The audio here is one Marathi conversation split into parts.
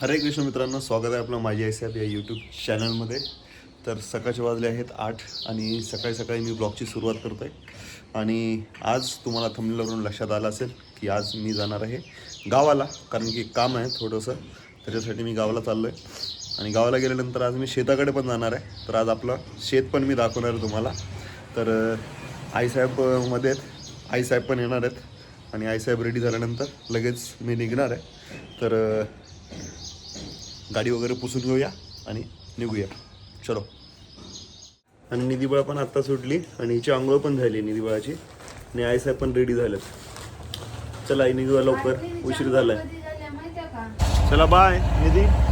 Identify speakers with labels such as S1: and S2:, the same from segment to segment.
S1: हरे कृष्ण मित्रांनो स्वागत आहे आपलं माझी आई साहेब या यूट्यूब चॅनलमध्ये तर सकाळचे वाजले आहेत आठ आणि सकाळी सकाळी मी ब्लॉगची सुरुवात करतो आहे आणि आज तुम्हाला थंबनेलवरून लक्षात आलं असेल की आज मी जाणार आहे गावाला कारण की काम आहे थोडंसं. त्याच्यासाठी मी गावाला चाललो आहे आणि गावाला गेल्यानंतर आज मी शेताकडे पण जाणार आहे. तर आज आपलं शेत पण मी दाखवणार आहे तुम्हाला. तर आईसाहेबमध्ये आईसाहेब आहेत. आईसाहेब पण येणार आहेत. आणि आईसाहेब रेडी झाल्यानंतर लगेच मी निघणार आहे. तर गाडी वगैरे पुसून घेऊया आणि निघूया. चलो. आणि निधीबळा पण आत्ता सुटली आणि हिची आंघोळ पण झाली निधीबळाची. आणि आईसाहेब पण रेडी झालेत. चला आई निघूया लवकर. उशीर झालाय. चला बाय निधी.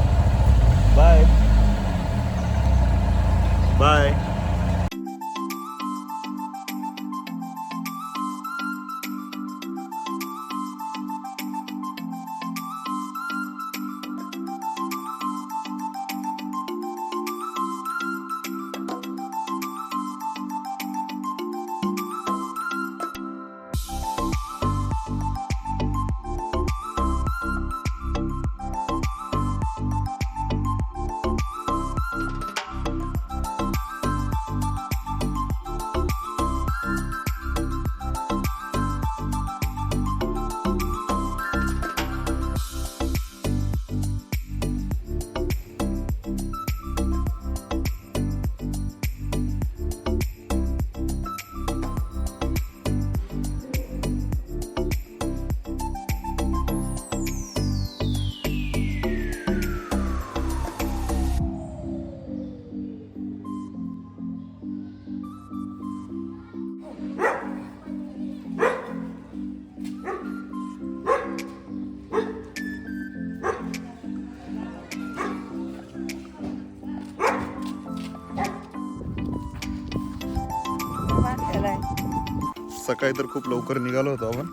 S1: सकाळी तर खूप लवकर निघालो होतो आपण.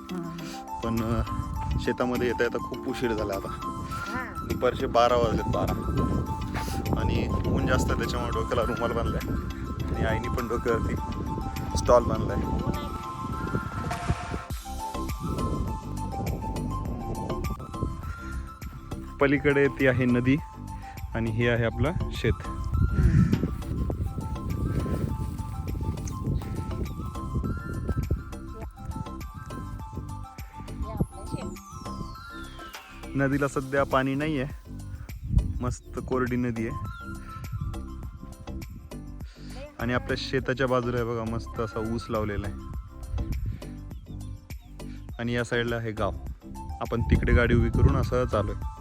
S1: पण शेतामध्ये येता येता खूप उशीर झाला आता. दुपारचे बारा वाजलेत बारा. आणि ऊन जास्त त्याच्यामुळे डोक्याला रुमाल बांधलाय. आणि आईने पण डोक्यावरती स्टॉल बांधलाय. पलीकडे ती आहे नदी आणि हे आहे आपलं शेत. नदीला सध्या पाणी नाही आहे मस्त कोरडी नदी आहे. आणि आपल्या शेताच्या बाजूला आहे बघा मस्त असा ऊस लावलेला आहे. आणि या साईडला आहे गाव. आपण तिकडे गाडी उभी करून असं चालू आहे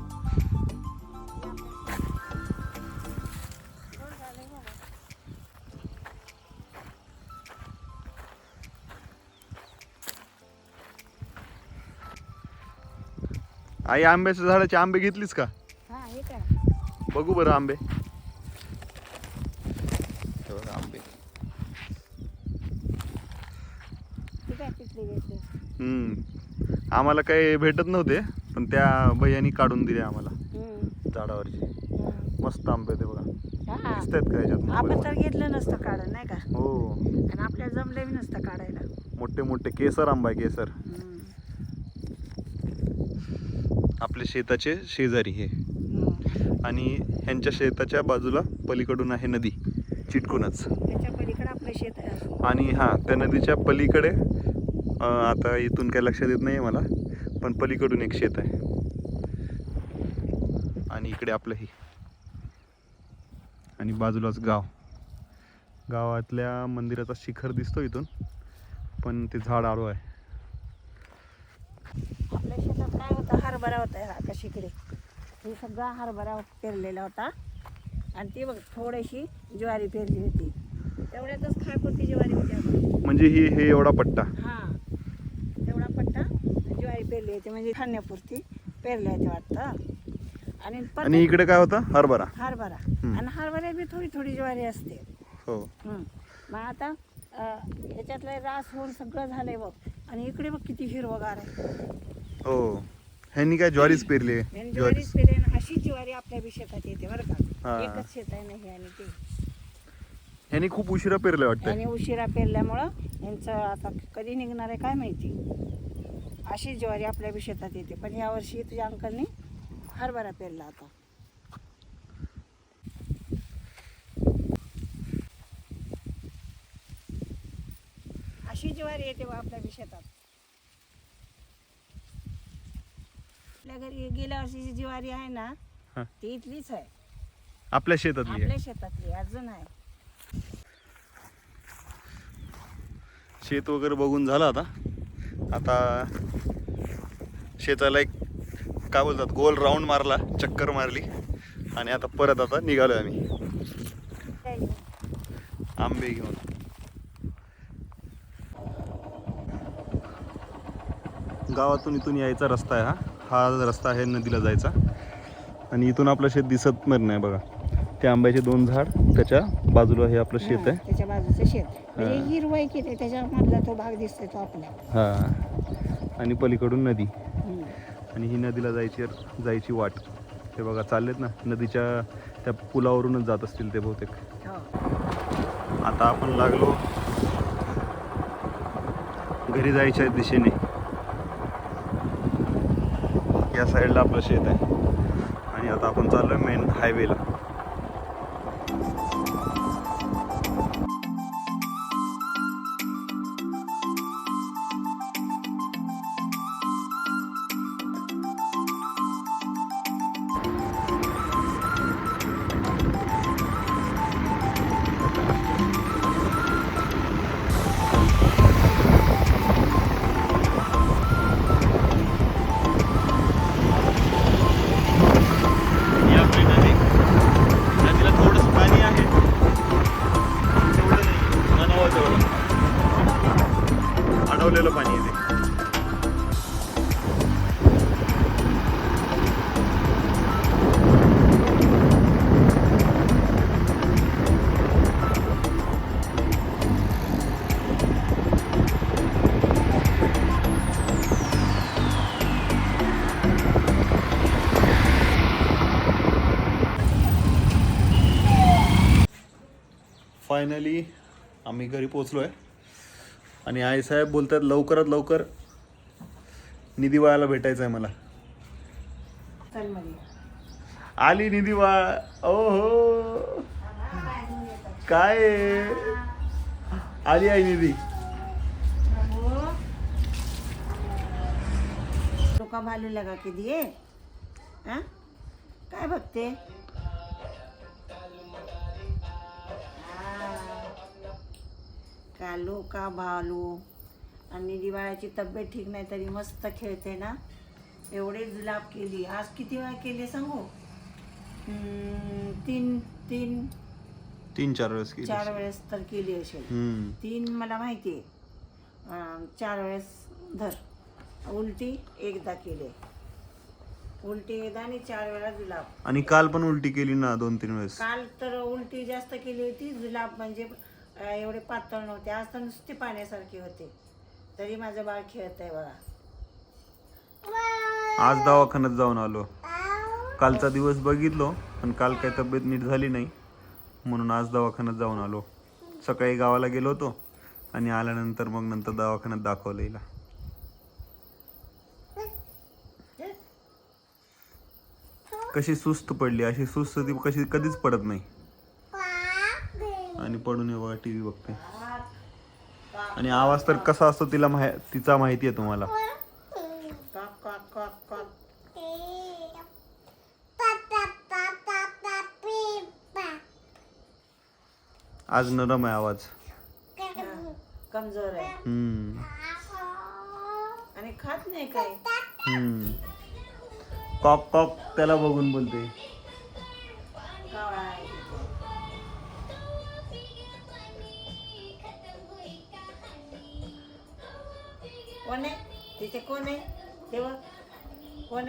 S1: आई आंब्याच्या झाडाचे आंबे घेतलीस का? बघू बरं आंबे. हे बघा आंबे. हम्म. आम्हाला काही भेटत नव्हते पण त्या भैयानी काढून दिले आम्हाला. झाडावरचे. मस्त आंबे ते बघा. दिसत आहेत का याच्यात
S2: आपण? तर घेतलं नसतं काढून नाही का?
S1: हो.
S2: आणि आपल्याला जमलं बी नसतं काढायला.
S1: मोठे मोठे केसर आंबा आहे केसर.
S2: हम्म.
S1: आपल्या शेताचे शेजारी हे. आणि ह्यांच्या शेताच्या बाजूला पलीकडून आहे नदी चिटकूनच.
S2: त्याच्या पलीकडे आपलं शेत आहे.
S1: आणि हां त्या नदीच्या पलीकडे आता इथून काही लक्षात येत नाही मला पण पलीकडून एक शेत आहे. आणि इकडे आपलं हे. आणि बाजूलाच गाव. गावातल्या मंदिराचा शिखर दिसतो इथून पण ते झाड आडो आहे
S2: आपल्या शेतात काय होतं हरभरा होता हा कशीकडे हे सगळा हरभरा पेरलेला होता. आणि ती बघ थोडीशी ज्वारी पेरली होती. तेवढ्यातच खायपुरती ज्वारी होती
S1: म्हणजे ही हे एवढा पट्टा.
S2: हां. तेवढा पट्टा ज्वारी पेरली होती. म्हणजे खाण्यापुरती पेरल्या होती वाटतं. आणि
S1: इकडे काय होतं? हरभरा.
S2: हरभरा. आणि हरभऱ्यात बी थोडी थोडी ज्वारी असते.
S1: हो.
S2: मग आता अं, याच्यातलं रास होऊन सगळं झालंय बघ. आणि इकडे बघ किती हिरवगार आहे.
S1: हो. ह्यांनी काय ज्वारीच पेरली? आहे ज्वारी
S2: ज्वारीच अशी ज्वारी आपल्या बी शेतात येते बरं
S1: हा.
S2: का एकच शेत आहे ना हे आणि ते.
S1: ह्यांनी खूप उशिरा पेरलं वाटतंय.
S2: आणि उशिरा पेरल्यामुळं यांचं आता कधी निघणार आहे काय माहिती. अशी ज्वारी आपल्या बी शेतात येते. पण यावर्षी तुझ्या अंकलने हरभरा पेरला आता अशी ज्वारी येते बा आपल्या बी शेतात आपल्या घरी गेल्या वर्षीची ज्वारी आहे ना
S1: हा.
S2: ती इथलीच आहे.
S1: आपल्या शेतातली
S2: आपल्या शेतातली अजून आहे.
S1: शेत वगैरे बघून झालं आता. आता शेताला एक काय बोलतात गोल राऊंड मारला चक्कर मारली. आणि आता परत आता निघालोय आम्ही. आंबे घेऊन. गावातून इथून यायचा रस्ता आहे हा. हा रस्ता आहे नदीला जायचा. आणि इथून आपलं शेत दिसत पण नाही बघा. ते आंब्याचे दोन झाड त्याच्या बाजूला हे आपलं शेत आहे.
S2: त्याच्या बाजूचं शेत. म्हणजे. हिरवाई केली त्याच्यामधला तो भाग दिसतोय तो आपला.
S1: हा. आणि पलीकडून नदी. आणि ही नदीला जायची जायची वाट. हे बघा चाललेत ना नदीच्या त्या पुलावरूनच जात असतील ते बहुतेक.
S2: हो.
S1: आता आपण लागलो घरी जायच्या दिशेने. या साईडला आपलं शेत आहे. आणि आता आपण चाललो आहे मेन हायवेला फायनली आम्ही घरी पोचलो आहे आणि आई साहेब बोलतात लवकरात लवकर निधी बाळाला भेटायचं आहे मला आली निधी बाळ ओहो. काय? आली आहे निधी.
S2: भालू लगा के दिए हा? काय बघते? कालू का भालू? आणि दिवाळाची तब्येत ठीक नाही तरी मस्त खेळते ना? एवढे जुलाब केली. आज किती वेळा केली सांगू? तीन तीन
S1: तीन चार वेळेस केली
S2: चार वेळेस तर केली असेल. तीन मला माहिती आहे. चार वेळेस धर. उलटी एकदा केले. उलटी एकदा आणि चार वेळा जुलाब.
S1: आणि काल पण उलटी केली ना दोन तीन वेळेस?
S2: काल तर उलटी जास्त केली होती. जुलाब म्हणजे एवढे पातळ नव्हते. आज तर नुसते पाण्यासारखे होते. तरी माझं बाळ खेळत आहे बघा.
S1: आज दवाखान्यात जाऊन आलो. कालचा दिवस बघितलो पण काल काही तब्येत नीट झाली नाही. म्हणून आज दवाखान्यात जाऊन आलो. सकाळी गावाला गेलो होतो आणि आल्यानंतर मग नंतर दवाखान्यात दाखवलं हिला. कशी सुस्त पडली. अशी सुस्त ती कशी कधीच पडत नाही. आणि पडून हे बघा टी व्ही बघते. आणि आवाज तर कसा असतो तिला माहि तिचा माहिती आहे तुम्हाला. आज नरम आहे आवाज.
S2: कमजोर आहे.
S1: हम्म.
S2: आणि खात नाही काही.
S1: हम्म. कॉक कॉक त्याला बघून बोलते.
S2: कोण आहे कोण आहे? तेव्हा